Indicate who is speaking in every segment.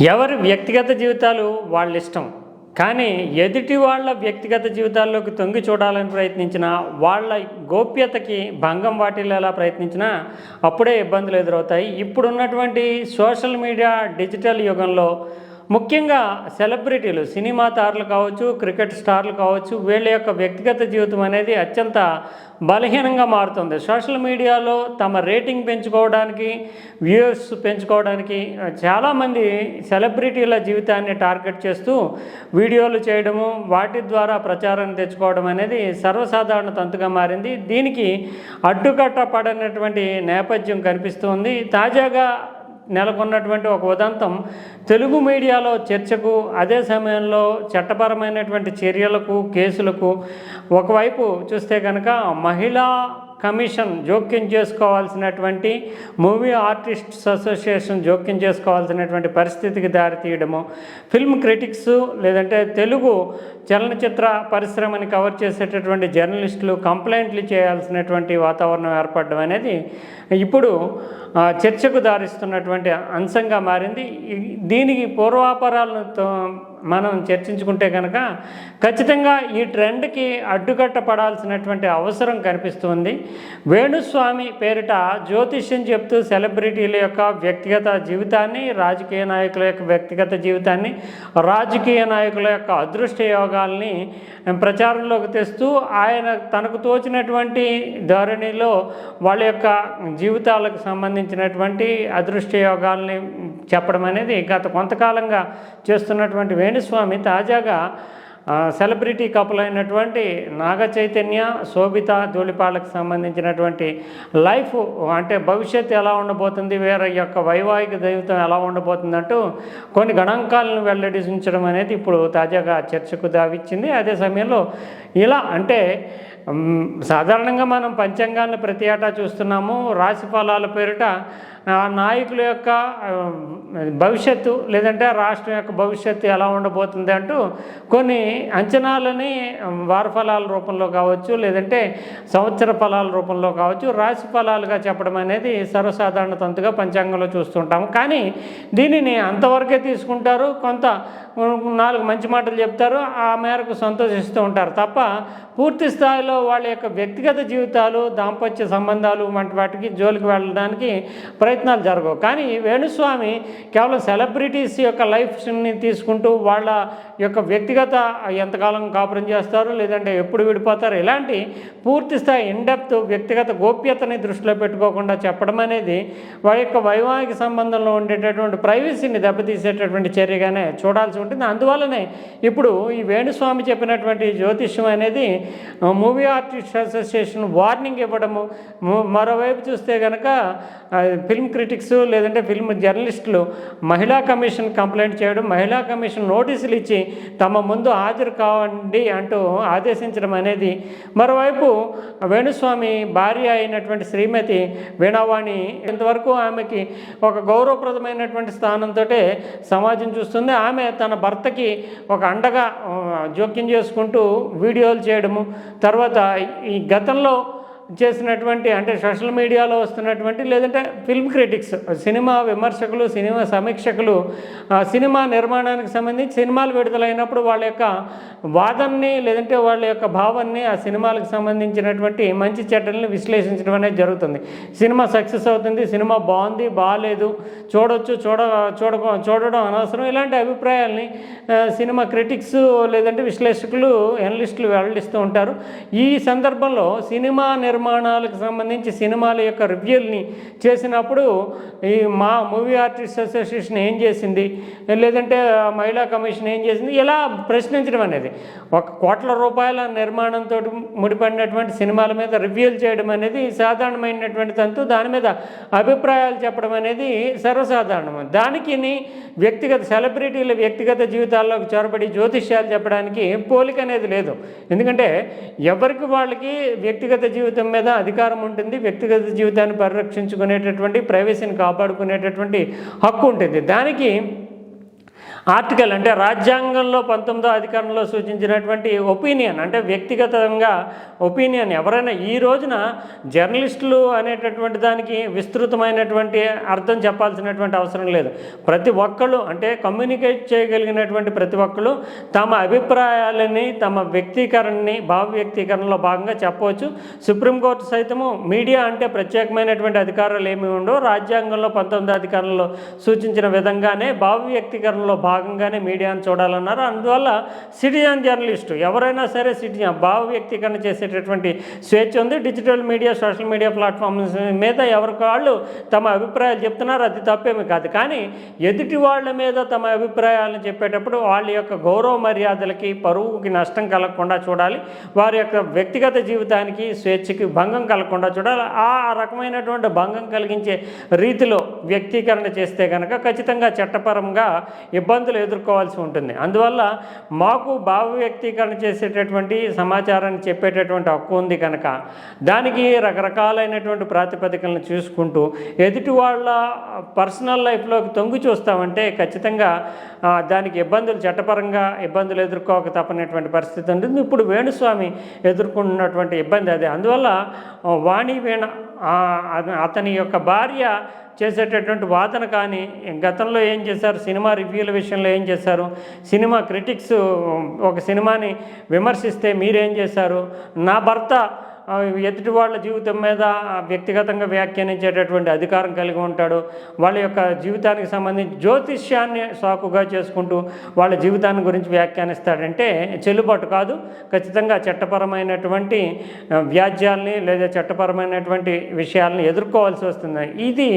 Speaker 1: ఎవరి వ్యక్తిగత జీవితాలు వాళ్ళ ఇష్టం కానీ ఎదుటి వాళ్ళ వ్యక్తిగత జీవితాల్లోకి తొంగి చూడాలని ప్రయత్నించినా వాళ్ళ గోప్యతకి భంగం వాటిల్లేలా ప్రయత్నించినా అప్పుడే ఇబ్బందులు ఎదురవుతాయి. ఇప్పుడున్నటువంటి సోషల్ మీడియా డిజిటల్ యుగంలో ముఖ్యంగా సెలబ్రిటీలు సినిమా తారలు కావచ్చు క్రికెట్ స్టార్లు కావచ్చు వీళ్ళ యొక్క వ్యక్తిగత జీవితం అనేది అత్యంత బలహీనంగా మారుతుంది. సోషల్ మీడియాలో తమ రేటింగ్ పెంచుకోవడానికి వ్యూస్ పెంచుకోవడానికి చాలామంది సెలబ్రిటీల జీవితాన్ని టార్గెట్ చేస్తూ వీడియోలు చేయడము వాటి ద్వారా ప్రచారం తెచ్చుకోవడం అనేది సర్వసాధారణ తంతుగా మారింది. దీనికి అడ్డుకట్ట పడనటువంటి నేపథ్యం కనిపిస్తుంది తాజాగా నెలకొన్నటువంటి ఒక ఉదంతం తెలుగు మీడియాలో చర్చకు అదే సమయంలో చట్టపరమైనటువంటి చర్యలకు కేసులకు ఒకవైపు చూస్తే కనుక మహిళా కమిషన్ జోక్యం చేసుకోవాల్సినటువంటి మూవీ ఆర్టిస్ట్స్ అసోసియేషన్ జోక్యం చేసుకోవాల్సినటువంటి పరిస్థితికి దారితీయడము. ఫిల్మ్ క్రిటిక్స్ లేదంటే తెలుగు చలనచిత్ర పరిశ్రమని కవర్ చేసేటటువంటి జర్నలిస్టులు కంప్లైంట్లు చేయాల్సినటువంటి వాతావరణం ఏర్పడడం అనేది ఇప్పుడు చర్చకు దారిస్తున్నటువంటి అంశంగా మారింది. దీనికి పూర్వాపరాలతో తో- మనం చర్చించుకుంటే కనుక ఖచ్చితంగా ఈ ట్రెండ్కి అడ్డుకట్ట పడాల్సినటువంటి అవసరం కనిపిస్తుంది. వేణుస్వామి పేరిట జ్యోతిష్యం చెప్తూ సెలబ్రిటీల యొక్క వ్యక్తిగత జీవితాన్ని రాజకీయ నాయకుల యొక్క వ్యక్తిగత జీవితాన్ని రాజకీయ నాయకుల యొక్క అదృష్ట యోగాల్ని ప్రచారంలోకి తెస్తూ ఆయన తనకు తోచినటువంటి ధోరణిలో వాళ్ళ యొక్క జీవితాలకు సంబంధించినటువంటి అదృష్ట యోగాల్ని చెప్పడం అనేది గత కొంతకాలంగా చేస్తున్నటువంటి వేణుస్వామి తాజాగా సెలబ్రిటీ కపుల్ అయినటువంటి నాగ చైతన్య శోభిత ధూళిపాలకు సంబంధించినటువంటి లైఫ్ అంటే భవిష్యత్తు ఎలా ఉండబోతుంది వేరే యొక్క వైవాహిక జీవితం ఎలా ఉండబోతుంది అంటూ కొన్ని గణాంకాలను వెల్లడించడం అనేది ఇప్పుడు తాజాగా చర్చకు దావిచ్చింది. అదే సమయంలో ఇలా అంటే సాధారణంగా మనం పంచాంగాన్ని ప్రతి ఏటా చూస్తున్నాము. రాశి ఫలాల పేరిట నాయకుల యొక్క భవిష్యత్తు లేదంటే రాష్ట్రం యొక్క భవిష్యత్తు ఎలా ఉండబోతుంది అంటూ కొన్ని అంచనాలని వార ఫలాల రూపంలో కావచ్చు లేదంటే సంవత్సర ఫలాల రూపంలో కావచ్చు రాశి ఫలాలుగా చెప్పడం అనేది సర్వసాధారణ తంతుగా పంచాంగంలో చూస్తుంటాము కానీ దీనిని అంతవరకే తీసుకుంటారు. కొంత నాలుగు మంచి మాటలు చెప్తారు. ఆ మేరకు సంతోషిస్తూ ఉంటారు. తప్ప పూర్తి స్థాయిలో వాళ్ళ యొక్క వ్యక్తిగత జీవితాలు దాంపత్య సంబంధాలు వంటి వాటికి జోలికి వెళ్ళడానికి ప్రయత్నాలు జరగవు. కానీ వేణుస్వామి కేవలం సెలబ్రిటీస్ యొక్క లైఫ్ని తీసుకుంటూ వాళ్ళ యొక్క వ్యక్తిగత ఎంతకాలం కాపురం చేస్తారు లేదంటే ఎప్పుడు విడిపోతారు ఇలాంటి పూర్తి స్థాయి ఇన్డెప్త్ వ్యక్తిగత గోప్యతని దృష్టిలో పెట్టుకోకుండా చెప్పడం అనేది వారి యొక్క వైవాహిక సంబంధంలో ఉండేటటువంటి ప్రైవసీని దెబ్బతీసేటటువంటి చర్యగానే చూడాల్సి ఉంటుంది. అందువల్లనే ఇప్పుడు ఈ వేణుస్వామి చెప్పినటువంటి జ్యోతిష్యం అనేది మూవీ ఆర్టిస్ట్ అసోసియేషన్ వార్నింగ్ ఇవ్వడము మరోవైపు చూస్తే కనుక ఫిల్మ్ ఫిల్మ్ క్రిటిక్స్ లేదంటే ఫిల్మ్ జర్నలిస్టులు మహిళా కమిషన్ కంప్లైంట్ చేయడం మహిళా కమిషన్ నోటీసులు ఇచ్చి తమ ముందు హాజరు కావండి అంటూ ఆదేశించడం అనేది. మరోవైపు వేణుస్వామి భార్య అయినటువంటి శ్రీమతి వీణావాణి ఇంతవరకు ఆమెకి ఒక గౌరవప్రదమైనటువంటి స్థానంతో సమాజం చూస్తుంది. ఆమె తన భర్తకి ఒక అండగా జోక్యం చేసుకుంటూ వీడియోలు చేయడము తర్వాత ఈ గతంలో చేసినటువంటి అంటే సోషల్ మీడియాలో వస్తున్నటువంటి లేదంటే ఫిల్మ్ క్రిటిక్స్ సినిమా విమర్శకులు సినిమా సమీక్షకులు ఆ, సినిమా నిర్మాణానికి సంబంధించి సినిమాలు విడుదలైనప్పుడు వాళ్ళ యొక్క వాదనని లేదంటే వాళ్ళ యొక్క భావాన్ని ఆ సినిమాలకు సంబంధించినటువంటి మంచి చెడ్డల్ని విశ్లేషించడం అనేది జరుగుతుంది. సినిమా సక్సెస్ అవుతుంది సినిమా బాగుంది బాగాలేదు చూడొచ్చు చూడ చూడ చూడడం అనవసరం. ఇలాంటి అభిప్రాయాల్ని సినిమా క్రిటిక్స్ లేదంటే విశ్లేషకులు ఎనలిస్టులు వెల్లడిస్తూ ఉంటారు. ఈ సందర్భంలో సినిమా నిర్మాణాలకు సంబంధించి సినిమాల యొక్క రివ్యూల్ని చేసినప్పుడు ఈ మా మూవీ ఆర్టిస్ట్ అసోసియేషన్ ఏం చేసింది? లేదంటే మహిళా కమిషన్ ఏం చేసింది? ఇలా ప్రశ్నించడం అనేది. ఒక కోట్ల రూపాయల నిర్మాణంతో ముడిపడినటువంటి సినిమాల మీద రివ్యూలు చేయడం అనేది సాధారణమైనటువంటి తంతు. దాని మీద అభిప్రాయాలు చెప్పడం అనేది సర్వసాధారణం. దానికి వ్యక్తిగత సెలబ్రిటీల వ్యక్తిగత జీవితాల్లోకి చొరబడి జ్యోతిష్యాలు చెప్పడానికి పోలిక అనేది లేదు. ఎందుకంటే ఎవరికి వాళ్ళకి వ్యక్తిగత జీవితం మీద అధికారం ఉంటుంది వ్యక్తిగత జీవితాన్ని పరిరక్షించుకునేటటువంటి ప్రైవసీని కాపాడుకునేటటువంటి హక్కు ఉంటుంది. దానికి ఆర్టికల్ అంటే రాజ్యాంగంలో పంతొమ్మిదో అధికారంలో సూచించినటువంటి ఒపీనియన్ అంటే వ్యక్తిగతంగా ఒపీనియన్ ఎవరైనా ఈ రోజున జర్నలిస్టులు అనేటటువంటి దానికి విస్తృతమైనటువంటి అర్థం చెప్పాల్సినటువంటి అవసరం లేదు. ప్రతి ఒక్కళ్ళు అంటే కమ్యూనికేట్ చేయగలిగినటువంటి ప్రతి ఒక్కళ్ళు తమ అభిప్రాయాలని తమ వ్యక్తీకరణని భావ వ్యక్తీకరణలో భాగంగా చెప్పవచ్చు. సుప్రీంకోర్టు సైతము మీడియా అంటే ప్రత్యేకమైనటువంటి అధికారాలు ఏమి ఉండవు. రాజ్యాంగంలో పంతొమ్మిది అధికారంలో సూచించిన విధంగానే భావ వ్యక్తీకరణలో భాగంగానే మీడియాను చూడాలన్నారు. అందువల్ల సిటిజన్ జర్నలిస్టు ఎవరైనా సరే సిటిజన్ భావ వ్యక్తీకరణ చేసేటటువంటి స్వేచ్ఛ ఉంది. Digital media social media platforms మీద ఎవరికి వాళ్ళు తమ అభిప్రాయాలు చెప్తున్నారు అది తప్పేమి కాదు. కానీ ఎదుటి వాళ్ళ మీద తమ అభిప్రాయాలను చెప్పేటప్పుడు వాళ్ళ యొక్క గౌరవ మర్యాదలకి పరువుకి నష్టం కలగకుండా చూడాలి. వారి యొక్క వ్యక్తిగత జీవితానికి స్వేచ్ఛకి భంగం కలగకుండా చూడాలి. ఆ రకమైనటువంటి భంగం కలిగించే రీతిలో వ్యక్తీకరణ చేస్తే కనుక ఖచ్చితంగా చట్టపరంగా ఇబ్బంది ఇబ్బందులు ఎదుర్కోవాల్సి ఉంటుంది. అందువల్ల మాకు భావ వ్యక్తీకరణ చేసేటటువంటి సమాచారాన్ని చెప్పేటటువంటి హక్కు ఉంది కనుక దానికి రకరకాలైనటువంటి ప్రాతిపదికలను చూసుకుంటూ ఎదుటి వాళ్ళ పర్సనల్ లైఫ్లోకి తొంగి చూస్తామంటే ఖచ్చితంగా దానికి ఇబ్బందులు చట్టపరంగా ఇబ్బందులు ఎదుర్కోక తప్పనటువంటి పరిస్థితి ఉంటుంది. ఇప్పుడు వేణుస్వామి ఎదుర్కొంటున్నటువంటి ఇబ్బంది అదే. అందువల్ల వాణి వీణ అత- అతని యొక్క భార్య చేసేటటువంటి వాదన కానీ గతంలో ఏం చేశారు? సినిమా రివ్యూల విషయంలో ఏం చేశారు? సినిమా క్రిటిక్స్ ఒక సినిమాని విమర్శిస్తే మీరేం చేశారు? నా భర్త ఎదుటి వాళ్ళ జీవితం మీద వ్యక్తిగతంగా వ్యాఖ్యానించేటటువంటి అధికారం కలిగి ఉంటాడు. వాళ్ళ యొక్క జీవితానికి సంబంధించి జ్యోతిష్యాన్ని సాకుగా చేసుకుంటూ వాళ్ళ జీవితాన్ని గురించి వ్యాఖ్యానిస్తాడంటే చెల్లుబాటు కాదు. ఖచ్చితంగా చట్టపరమైనటువంటి వ్యాజ్యాల్ని లేదా చట్టపరమైనటువంటి విషయాలను ఎదుర్కోవాల్సి వస్తుంది. ఇది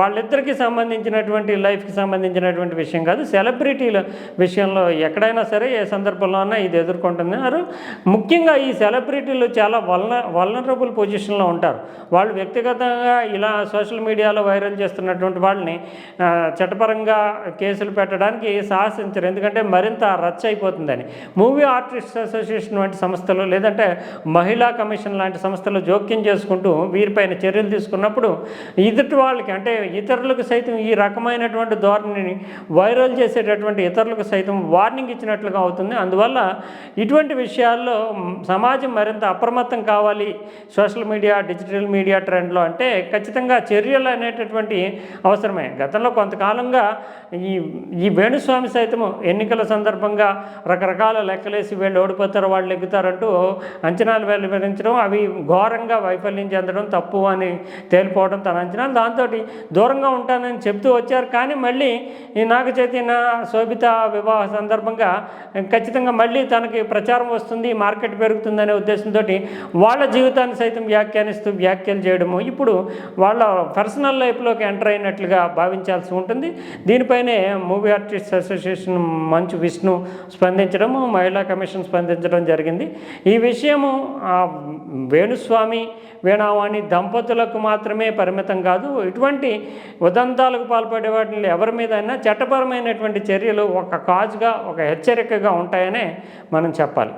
Speaker 1: వాళ్ళిద్దరికీ సంబంధించినటువంటి లైఫ్కి సంబంధించినటువంటి విషయం కాదు. సెలబ్రిటీల విషయంలో ఎక్కడైనా సరే ఏ సందర్భంలోనైనా ఇది ఎదుర్కొంటున్నారు ముఖ్యంగా ఈ సెలబ్రిటీలు చాలా వలన వలనరబుల్ పొజిషన్లో ఉంటారు. వాళ్ళు వ్యక్తిగతంగా ఇలా సోషల్ మీడియాలో వైరల్ చేస్తున్నటువంటి వాళ్ళని చట్టపరంగా కేసులు పెట్టడానికి సాహసించరు. ఎందుకంటే మరింత రచ్చ అయిపోతుందని. మూవీ ఆర్టిస్ట్ అసోసియేషన్ వంటి సంస్థలు లేదంటే మహిళా కమిషన్ లాంటి సంస్థలు జోక్యం చేసుకుంటూ వీరిపైన చర్యలు తీసుకున్నప్పుడు ఎదుటి వాళ్ళకి అంటే ఇతరులకు సైతం ఈ రకమైనటువంటి ధోరణిని వైరల్ చేసేటటువంటి ఇతరులకు సైతం వార్నింగ్ ఇచ్చినట్లుగా అవుతుంది. అందువల్ల ఇటువంటి విషయాల్లో సమాజం మరింత అప్రమత్తం కావాలి. సోషల్ మీడియా డిజిటల్ మీడియా ట్రెండ్లో అంటే ఖచ్చితంగా చర్యలు అనేటటువంటి అవసరమే. గతంలో కొంతకాలంగా ఈ ఈ వేణుస్వామి సైతము ఎన్నికల సందర్భంగా రకరకాల లెక్కలేసి వీళ్ళు ఓడిపోతారు వాళ్ళు ఎగ్గుతారంటూ అంచనాలు వెలువరించడం అవి ఘోరంగా వైఫల్యం చెందడం తప్పు అని తేలిపోవడం తన అంచనాలు దాంతో దూరంగా ఉంటానని చెప్తూ వచ్చారు కానీ మళ్ళీ ఈ నాగ చైతన్య శోభిత వివాహ సందర్భంగా ఖచ్చితంగా మళ్ళీ తనకి ప్రచారం వస్తుంది మార్కెట్ పెరుగుతుందనే ఉద్దేశంతో వాళ్ళ జీవితాన్ని సైతం వ్యాఖ్యానిస్తూ వ్యాఖ్యలు చేయడము ఇప్పుడు వాళ్ళ పర్సనల్ లైఫ్లోకి ఎంటర్ అయినట్లుగా భావించాల్సి ఉంటుంది. దీనిపైనే movie artist association Manchu Vishnu స్పందించడము మహిళా కమిషన్ స్పందించడం జరిగింది. ఈ విషయము ఆ, వేణుస్వామి వీణావాణి దంపతులకు మాత్రమే పరిమితం కాదు. ఇటువంటి ఉదంతాలకు పాల్పడే వాటిని ఎవరి మీద అయినా చట్టపరమైనటువంటి చర్యలు ఒక కాజ్గా ఒక హెచ్చరికగా ఉంటాయనే మనం చెప్పాలి.